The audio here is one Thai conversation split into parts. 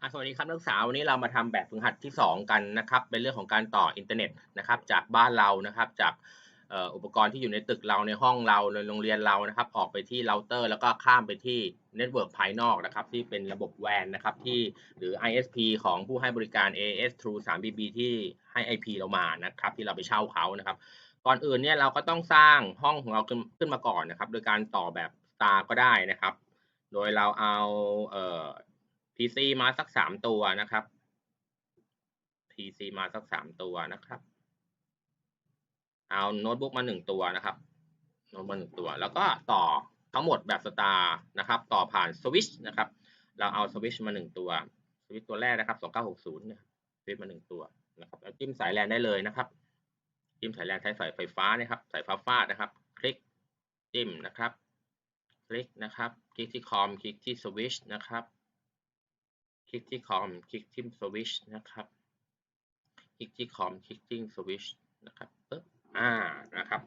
สวัสดีครับนักศึกษาวันนี้เรามาทำแบบฝึกหัดที่ 2 กันนะครับ เป็นเรื่องของการต่ออินเทอร์เน็ตนะครับจากบ้านเรานะครับจากอุปกรณ์ที่อยู่ในตึกเราในห้องเราในโรงเรียนเรานะครับ ออกไปที่เราเตอร์ แล้วก็ข้ามไปที่เน็ตเวิร์กภายนอกนะครับ ที่เป็นระบบ WAN นะครับที่หรือ ISP ของผู้ให้บริการ AS True 3BB ที่ให้ IP เรามานะครับ ที่เราไปเช่าเขานะครับ ก่อนอื่นเนี่ยเราก็ต้องสร้างห้องของเราขึ้นขึ้นมาก่อนนะครับ โดยการต่อแบบ Star ก็ได้นะครับ โดยเราเอาเอ่อ PC มาสักสามตัวนะครับ PC มาสักสามตัวนะครับ เอาโน้ตบุ๊กมาหนึ่งตัวนะครับ โน้ตมาหนึ่งตัว แล้วก็ต่อทั้งหมดแบบสตาร์นะครับ ต่อผ่านสวิชนะครับ เราเอาสวิชมาหนึ่งตัว สวิชตัวแรกนะครับสองเก้าหกศูนย์เนี่ยสวิชมาหนึ่งตัวนะครับแล้วจิ้มสายแลนได้เลยนะครับ จิ้มสายแลนใช้สายไฟฟ้านะครับ สายฟ้าฟาดนะครับ คลิกจิ้มนะครับ คลิกนะครับ คลิกที่คอม คลิกที่สวิชนะครับ คลิกที่คอมคลิกที่สวิชนะครับ คลิกที่คอมคลิกที่สวิชนะครับปึ๊บอ่านะครับ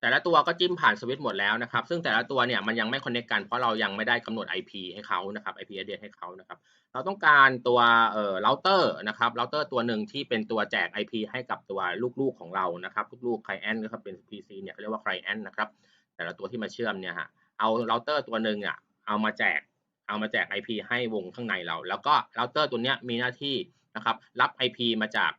แต่ละตัวก็จิ้มผ่านสวิตช์หมดแล้วนะครับ ซึ่งแต่ละตัวเนี่ยมันยังไม่คอนเน c กันเพราะเรายังไม่ได้กำหนด IP ให้เขานะครับ IP address ให้เขานะครับ เราต้องการตัวเอ่อเราเตอร์นะครับเราเตอร์ตัวหนึ่งที่เป็นตัวแจก IP ให้กับตัวลูกๆของเรานะครับลูกๆ client ก็คือเป็น PC เนี่ยเขาเรียกว่า client นะครับ แต่ละตัวที่มาเชื่อมเนี่ยฮะเอาเราเตอร์ตัวหนึ่งอะเอามาแจก เอามาแจก IP ให้วงข้างในเรา แล้วก็เราเตอร์ตัวเนี้ยมีหน้าที่นะครับรับ IP มาจาก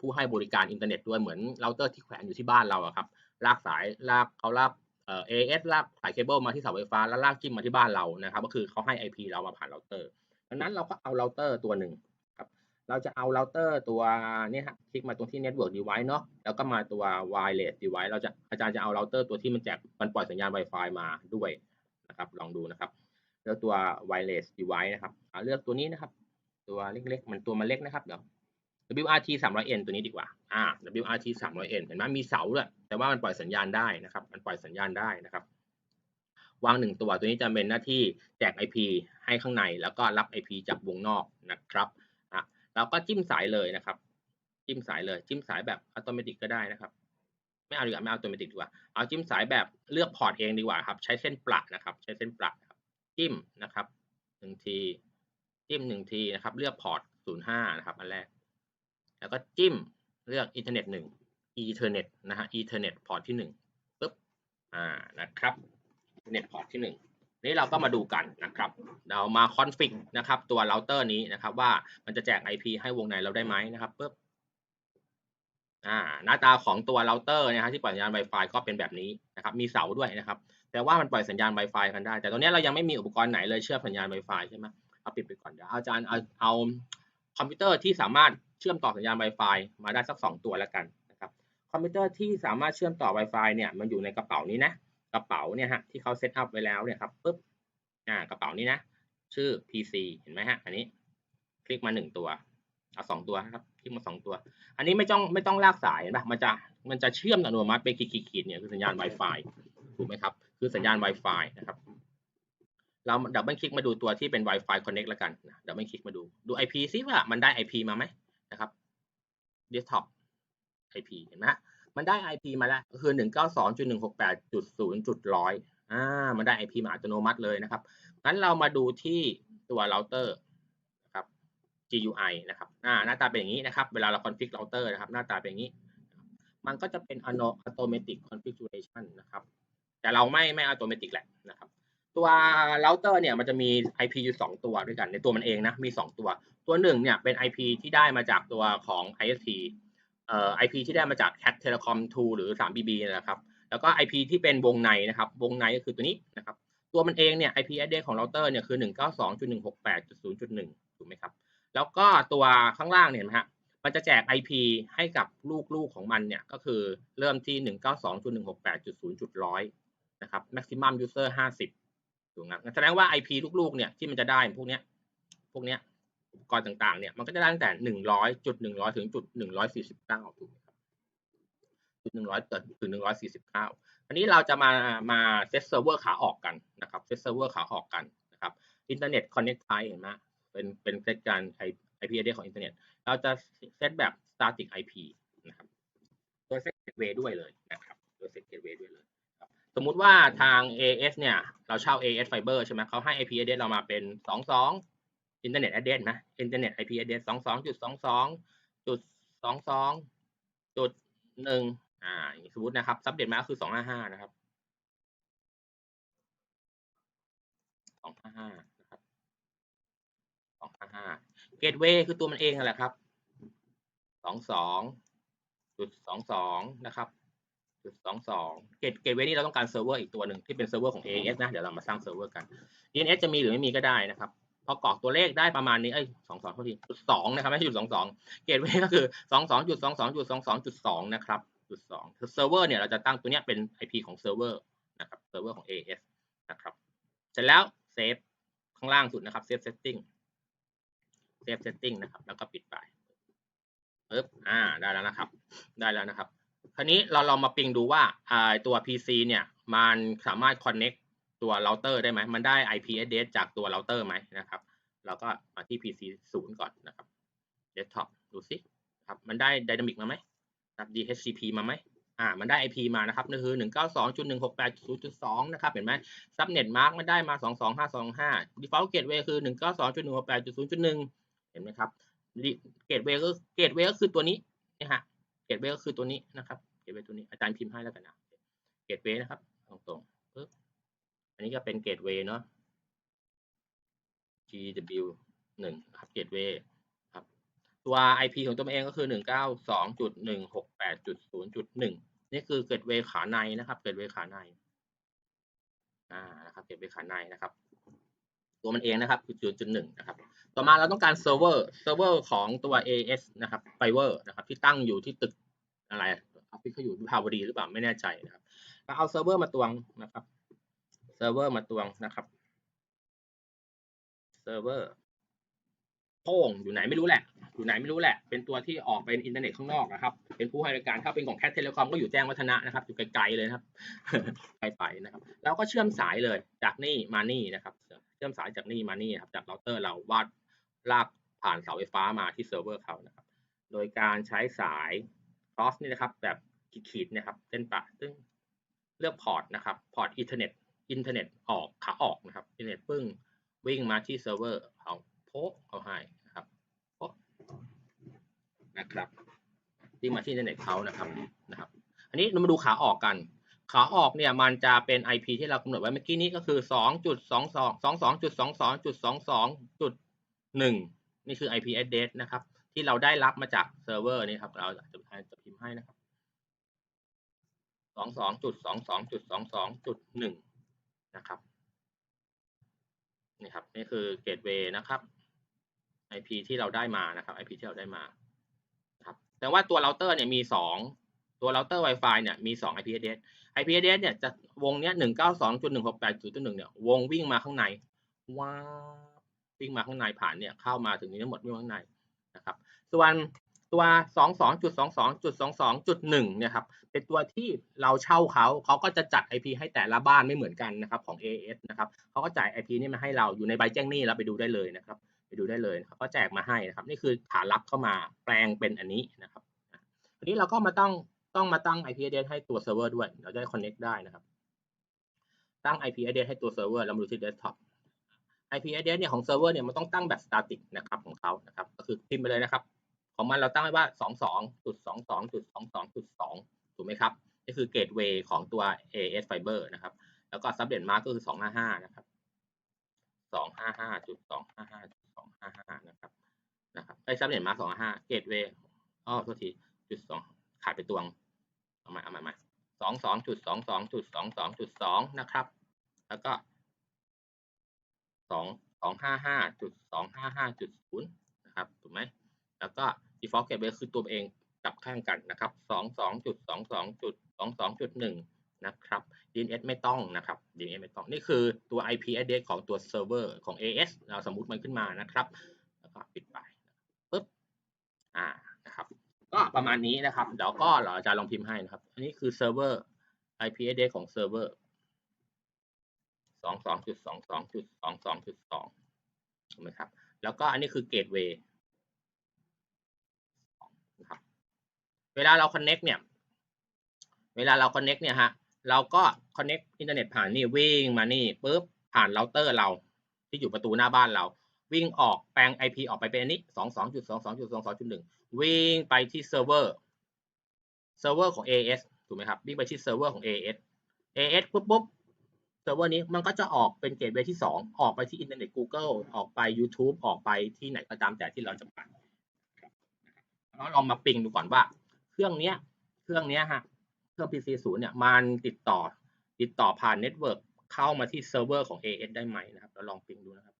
ผู้ให้บริการอินเทอร์เน็ตด้วยเหมือนเราเตอร์ที่แขวนอยู่ที่บ้านเราอะครับลากสายลากเขาลากเอ่อ AS ลากสายเคเบิลมาที่เสาไฟฟ้าแล้วลากจิ้มมาที่บ้านเรานะครับ ก็คือเขาให้ IP เรามาผ่านเราเตอร์ดังนั้นเราก็เอาเราเตอร์ตัวหนึ่งครับเราจะเอาเราเตอร์ตัวนี่ฮะคลิกมาตรงที่ Network Device เนาะแล้วก็มาตัว Wireless Device เราจะอาจารย์จะเอาเราเตอร์ตัวที่มันแจกมันปล่อยสัญญาณ Wi-Fi มาด้วยนะครับลองดูนะครับ แล้วตัว Wireless Device นะครับอ่าเลือกตัวนี้นะครับ ตัวเล็กๆมันตัวมันเล็กนะครับเดี๋ยว WRT 300N ตัวนี้ดีกว่า อ่า WRT 300N เห็นไหมมีเสาด้วยแต่ว่ามันปล่อยสัญญาณได้นะครับ มันปล่อยสัญญาณได้นะครับ วางหนึ่งตัว ตัวนี้จะเป็นหน้าที่แจก IP ให้ข้างใน แล้วก็รับ IP จากวงนอกนะครับ อะเราก็จิ้มสายเลยนะครับ จิ้มสายเลย จิ้มสายแบบอัตโนมัติก็ได้นะครับ ไม่เอาดีกว่า ไม่เอาอัตโนมัติดีกว่า เอาจิ้มสายแบบเลือกพอร์ตเองดีกว่าครับ ใช้เส้นประนะครับ ใช้เส้นประ จิ้มนะครับหนึ่งที จิ้มหนึ่งทีนะครับ เลือกพอร์ตศูนย์ห้านะครับอันแรก แล้วก็จิ้มเลือกอินเทอร์เน็ตหนึ่งอีเทอร์เน็ตนะฮะอีเทอร์เน็ตพอร์ตที่หนึ่งปึ๊บอ่านะครับอินเทอร์เน็ตพอร์ตที่หนึ่งนี่เราก็มาดูกันนะครับ เรามาคอนฟิกนะครับ ตัวเราเตอร์นี้นะครับ ว่ามันจะแจก IP ให้วงในเราได้ไหมนะครับปึ๊บอ่าหน้าตาของตัวเราเตอร์นะฮะที่ปล่อยสัญญาณ Wi-Fi ก็เป็นแบบนี้นะครับ มีเสาด้วยนะครับ แต่ว่ามันปล่อยสัญญาณ Wi-Fi กันได้ แต่ตอนนี้เรายังไม่มีอุปกรณ์ไหนเลยเชื่อมสัญญาณ Wi-Fi ใช่ไหมเอาปิดไปก่อนเดี๋ยวอาจารย์เอาเอาคอมพิวเตอร์ที่สามารถเชื่อมต่อสัญญาณ Wi-Fi มาได้สัก 2 ตัวแล้วกันนะครับคอมพิวเตอร์ที่สามารถเชื่อมต่อ Wi-Fi เนี่ยมันอยู่ในกระเป๋านี้นะกระเป๋าเนี่ยฮะที่เขาเซตอัพไว้แล้วเนี่ยครับปึ๊บอ่ากระเป๋านี้นะชื่อ PC เห็นไหมฮะอันนี้คลิกมาหนึ่งตัวเอาสองตัวนะครับคลิกมาสองตัว อันนี้ไม่ต้องไม่ต้องลากสายเห็นปะมันจะมันจะเชื่อมอัตโนมัติเป็นขีดๆๆเนี่ยคือสัญญาณ Wi-Fi ถูกไหมครับ คือสัญญาณ Wi-Fi นะครับ เราดับเบิลคลิกมาดูตัวที่เป็น Wi-Fi Connect แล้วกันนะดับเบิลคลิกมาดูดู IP ซิว่ามันได้ IP มาไหมนะครับ Desktop IP เห็นไหมมันได้ IP มาแล้วคือ 192.168.0.100อ่ามันได้ IP มาอัตโนมัติเลยนะครับงั้นเรามาดูที่ตัวเราเตอร์นะครับ GUI นะครับอ่าหน้าตาเป็นอย่างนี้นะครับ เวลาเรา config เราเตอร์นะครับ หน้าตาเป็นอย่างนี้ มันก็จะเป็น automatic configuration นะครับ แต่เราไม่ไม่ automatic แหละนะครับ ตัวเราเตอร์เนี่ยมันจะมี IP อยู่ 2 ตัวด้วยกันในตัวมันเองนะมี 2 ตัว ตัวหนึ่งเนี่ยเป็น IP ที่ได้มาจากตัวของ ISP เอ่อ IP ที่ได้มาจาก Cat Telecom 2 หรือ 3BB นะครับ แล้วก็ IP ที่เป็นวงในนะครับ วงในก็คือตัวนี้นะครับ ตัวมันเองเนี่ย IP address ของเราเตอร์เนี่ยคือ 192.168.0.1 ถูกไหมครับ แล้วก็ตัวข้างล่างเนี่ยเห็นไหมฮะ มันจะแจก IP ให้กับลูกๆของมันเนี่ย ก็คือเริ่มที่ 192.168.0.100 นะครับ maximum user 50ถูกไหมแสดงว่า IP ลูกๆเนี่ยที่มันจะได้พวกเนี้ยพวกเนี้ยอุปกรณ์ต่างๆเนี่ยมันก็จะได้ตั้งแต่หนึ่งร้อยจุดหนึ่งร้อยถึงจุดหนึ่งร้อยสี่สิบเก้าถูกไหมครับจุดหนึ่งร้อยถึงหนึ่งร้อยสี่สิบเก้าอันนี้เราจะมามาเซตเซิร์ฟเวอร์ขาออกกันนะครับเซตเซิร์ฟเวอร์ขาออกกันนะครับอินเทอร์เน็ตคอนเน็กไทเห็นไหมเป็นเป็นเซตการ IP address ของอินเทอร์เน็ตเราจะเซตแบบ static IP นะครับโดยเซตเกตเวย์ด้วยเลยนะครับโดยเซตเกตเวย์ด้วย สมมุติว่าทาง AS เนี่ย เราเช่า AS Fiber ใช่ไหมเขาให้ IP address เรามาเป็น 22อินเทอร์เน็ตแอดเดสนะอินเทอร์เน็ต IP address สองสองจุดสองสองจุดสองสองจุดหนึ่งอ่าสมมตินะครับ ซับเด็ดมาคือสองห้าห้านะครับสองห้าห้านะครับสองห้าห้าเกตเวคือตัวมันเองนั่นแหละครับสองสองจุดสองสองนะครับ จุดสองสองเกตเกตเวนี่เราต้องการเซิร์ฟเวอร์อีกตัวหนึ่งที่เป็นเซิร์ฟเวอร์ของ AES นะ เดี๋ยวเรามาสร้างเซิร์ฟเวอร์กัน DNS จะมีหรือไม่มีก็ได้นะครับ พอกรอกตัวเลขได้ประมาณนี้เอ้ยสองสองเท่าทีจุดสองนะครับไม่ใช่จุดสองสองเกตเวย์ก็คือสองสองจุดสองสองจุดสองสองจุดสองนะครับจุดสองคือเซิร์ฟเวอร์เนี่ยเราจะตั้งตัวเนี้ยเป็น IP ของเซิร์ฟเวอร์นะครับเซิร์ฟเวอร์ของ AES นะครับเสร็จแล้วเซฟข้างล่างสุดนะครับเซฟเซตติ้งเซฟเซตติ้งนะครับ แล้วก็ปิดไปปึ๊บอ่าได้แล้วนะครับ ได้แล้วนะครับ คราวนี้เราลองมาปิงดูว่าอตัว PC เนี่ยมันสามารถ connect ตัวเราเตอร์ได้ไหม มันได้ IP address จากตัวเราเตอร์ไหมนะครับ เราก็มาที่ PC 0 ก่อนนะครับ desktop ดูสิครับ มันได้ dynamic มาไหมครับ DHCP มาไหมอ่า มันได้ IP มานะครับนั่นคือ 192.168.0.2 นะครับ เห็นไหม subnet mark มันได้มา 22525 default gateway คือ 192.168.0.1 เห็นไหมครับ gateway ก็ gateway ก็คือตัวนี้นะฮะ gateway ก็คือตัวนี้นะครับ gateway ตัวนี้อาจารย์พิมพ์ให้แล้วกันนะ gateway นะครับ ตรงๆปึ๊บอันนี้ก็เป็นเกตเวเนาะ GW หนึ่งครับเกตเวครับตัว IP ของตัวเองก็คือหนึ่งเก้าสองจุดหนึ่งหกแปดจุดศูนย์จุดหนึ่งนี่คือเกตเวขาในนะครับ เกตเวขาในอ่านะครับเกตเวขาในนะครับ ตัวมันเองนะครับคือจุดจุดหนึ่งนะครับต่อมาเราต้องการเซิร์ฟเวอร์เซิร์ฟเวอร์ของตัว AS นะครับไฟเวอร์นะครับที่ตั้งอยู่ที่ตึกอะไรออฟฟิศเขาอยู่วิภาวดีหรือเปล่าไม่แน่ใจนะครับก็เอาเซิร์ฟเวอร์มาตวงนะครับเซิร์ฟเวอร์มาตวงนะครับเซิร์ฟเวอร์โป้งอยู่ไหนไม่รู้แหละ อยู่ไหนไม่รู้แหละ เป็นตัวที่ออกเป็นอินเทอร์เน็ตข้างนอกนะครับ เป็นผู้ให้บริการถ้าเป็นของแคทเทเลคอมก็อยู่แจ้งวัฒนะนะครับ อยู่ไกลๆเลยนะครับไกลๆนะครับ แล้วก็เชื่อมสายเลยจากนี่มานี่นะครับเชื่อมสายจากนี่มานี่ครับจากเราเตอร์เราวาดลากผ่านเสาไฟฟ้ามาที่เซิร์ฟเวอร์เขานะครับ โดยการใช้สาย cross นี่นะครับ แบบขีดๆนะครับเส้นปะซึ่งเลือกพอร์ตนะครับพอร์ตอินเทอร์เน็ตอินเทอร์เน็ตออกขาออกนะครับอินเทอร์เน็ตปึ้งวิ่งมาที่เซิร์ฟเวอร์เอาโพะเอาให้นะครับโพนะครับวิ่งมาที่อินเทอร์เน็ตเขานะครับนะครับ อันนี้เรามาดูขาออกกัน ขาออกเนี่ยมันจะเป็น IP ที่เรากำหนดไว้เมื่อกี้นี้ก็คือ2.22 22.22.2.1 นี่คือ IP address นะครับ ที่เราได้รับมาจากเซิร์ฟเวอร์นี่ครับ เราจะจะพิมพ์ให้นะครับ 22.22.22.1 นะครับ นี่ครับ นี่คือเกตเวย์นะครับ IP ที่เราได้มานะครับ IP ที่เราได้มาครับ แต่ว่าตัวเราเตอร์เนี่ยมีสองตัวเราเตอร์ Wi-Fi เนี่ยมีสอง IP address IP address เนี่ยจะวงเนี้ย192.168.0.1เนี่ยวงวิ่งมาข้างในว้าวิ่งมาข้างในผ่านเนี่ยเข้ามาถึงนี้ทั้งหมดวิ่งมาข้างในนะครับส่วนตัว 22.22.22.1 เนี่ยครับเป็นตัวที่เราเช่าเขาเขาก็จะจัด IP ให้แต่ละบ้านไม่เหมือนกันนะครับของ AS นะครับเขาก็จ่าย IP นี่มาให้เราอยู่ในใบแจ้งหนี้เราไปดูได้เลยนะครับไปดูได้เลยเขาก็แจกมาให้นะครับนี่คือฐานรับเข้ามาแปลงเป็นอันนี้นะครับทีนี้เราก็มาต้อง ต้องมาตั้ง IP address ให้ตัวเซิร์ฟเวอร์ด้วย เราจะได้ connect ได้นะครับ ตั้ง IP address ให้ตัวเซิร์ฟเวอร์แล้วมาดูที่ desktop IP address เนี่ยของเซิร์ฟเวอร์เนี่ยมันต้องตั้งแบบ static นะครับของเขานะครับ ก็คือพิมพ์ไปเลยนะครับ ของมันเราตั้งไว้ว่า 22.22.22.2 ถูกไหมครับ นี่คือเกตเวย์ของตัว AS Fiber นะครับ แล้วก็ subnet mark ก็คือ 255 นะครับ 255.255.255 นะครับ นะครับไอ้ subnet mark 255เกตเวย์อ๋อโทษทีจุดสองขาดไปตวง เอาม่เอาม่ใหม่สองสองจุดสองสองจุดสองสองจุดสองนะครับ แล้วก็สองสองห้าห้าจุดสองห้าห้าจุดศูนย์นะครับถูกไหมแล้วก็ default gateway คือตัวเองกลับข้างกันนะครับสองสองจุดสองสองจุดสองสองจุดหนึ่งนะครับ DNS ไม่ต้องนะครับ DNS ไม่ต้องนี่คือตัว IP address ของตัวเซิร์ฟเวอร์ของ AS เราสมมุติมันขึ้นมานะครับ แล้วก็ปิดไปปึ๊บอ่า ก็ประมาณนี้นะครับ เดี๋ยวก็เราจะลองพิมพ์ให้นะครับ อันนี้คือเซิร์ฟเวอร์ IP address ของเซิร์ฟเวอร์สองสองจุดสองสองจุดสองสองจุดสองถูกไหมครับ แล้วก็อันนี้คือเกตเวย์นะครับ เวลาเรา connect เนี่ย เวลาเรา connect เนี่ยฮะ เราก็ connect อินเทอร์เน็ตผ่านนี่วิ่งมานี่ปุ๊บผ่านเราเตอร์เราที่อยู่ประตูหน้าบ้านเรา วิ่งออกแปลง IP ออกไปเป็นอันนี้ 22.22.22.1 วิ่งไปที่เซิร์ฟเวอร์ เซิร์ฟเวอร์ของ AS ถูกไหมครับ วิ่งไปที่เซิร์ฟเวอร์ของ AS AS ปุ๊บปุ๊บเซิร์ฟเวอร์นี้มันก็จะออกเป็นเกตเวย์ที่ 2 ออกไปที่อินเทอร์เน็ต Google ออกไป YouTube ออกไปที่ไหนก็ตามแต่ที่เราจะไปแล้วลองมาปิงดูก่อนว่า เครื่องเนี้ย เครื่องเนี้ยฮะ เครื่อง PC 0เนี่ย มันติดต่อ ติดต่อผ่านเน็ตเวิร์กเข้ามาที่เซิร์ฟเวอร์ของ AS ได้ไหมนะครับเราลองปิงดูนะครับ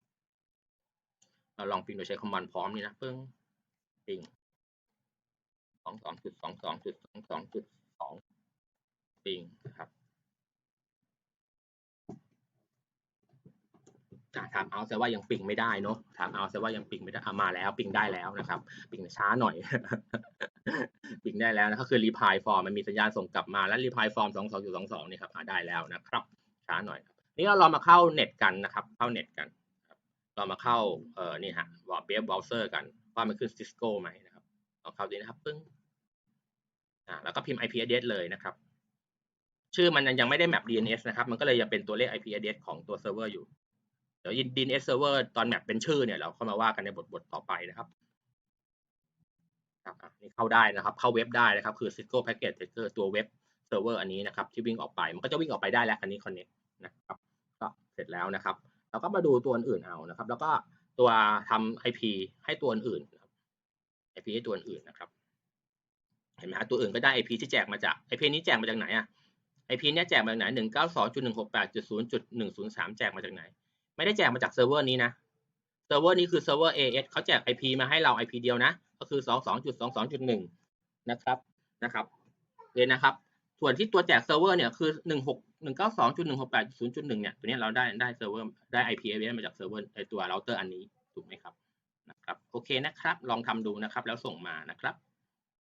ลองปิงโดยใช้คอมมานด์พร้อมนี่นะเพิ่งปิงสองสองจุดสองสองจุดสองสองจุดสองปิงนะครับถามเอาแต่ว่ายังปิงไม่ได้เนาะถามเอาแต่ว่ายังปิงไม่ได้อามาแล้ว ปิงได้แล้วนะครับ ปิงช้าหน่อย ปิงได้แล้วนะก็คือรีพายฟอร์มมันมีสัญญาณส่งกลับมาแล้วรีพายฟอร์มสองสองจุดสองสองนี่ครับอ่าได้แล้วนะครับ ช้าหน่อยครับนี่เราลองมาเข้าเน็ตกันนะครับ เข้าเน็ตกัน เรามาเข้าเอ่อนี่ฮะวอร์เบฟเบราว์เซอร์กันว่ามันขึ้น Cisco ไหมนะครับลองเข้าดีนะครับปึ้งอ่าแล้วก็พิมพ์ IP address เลยนะครับ ชื่อมันยังไม่ได้แมป DNS นะครับ มันก็เลยยังเป็นตัวเลข IP address ของตัวเซิร์ฟเวอร์อยู่ เดี๋ยว DNS server ตอนแมปเป็นชื่อเนี่ยเราเข้ามาว่ากันในบทบทต่อไปนะครับครับอะนี่เข้าได้นะครับ เข้าเว็บได้นะครับ คือ Cisco Packet Tracker ตัวเว็บเซิร์ฟเวอร์อันนี้นะครับ ที่วิ่งออกไป มันก็จะวิ่งออกไปได้แล้วคันนี้ connect นะครับ ก็เสร็จแล้วนะครับ เราก็มาดูตัวอื่นเอานะครับ แล้วก็ตัวทำ IP ให้ตัวอื่นนะครับ IP ให้ตัวอื่นนะครับ เห็นไหมฮะตัวอื่นก็ได้ IP ที่แจกมาจาก IP นี้แจกมาจากไหนอะ IP เนี้ยแจกมาจากไหนหนึ่งเก้าสองจุดหนึ่งหกแปดจุดศูนย์จุดหนึ่งศูนย์สามแจกมาจากไหน ไม่ได้แจกมาจากเซิร์ฟเวอร์นี้นะ เซิร์ฟเวอร์นี้คือเซิร์ฟเวอร์ AS เขาแจก IP มาให้เรา IP เดียวนะ ก็คือ22.22.1นะครับ นะครับเลยนะครับ ส่วนที่ตัวแจกเซิร์ฟเวอร์เนี่ยคือ16 192.168.0.1 เนี่ย ตัวนี้เราได้ได้เซิร์ฟเวอร์ได้ IP address มาจากเซิร์ฟเวอร์ไอตัวเราเตอร์อันนี้ ถูกไหมครับ นะครับ โอเคนะครับ ลองทำดูนะครับ แล้วส่งมานะครับ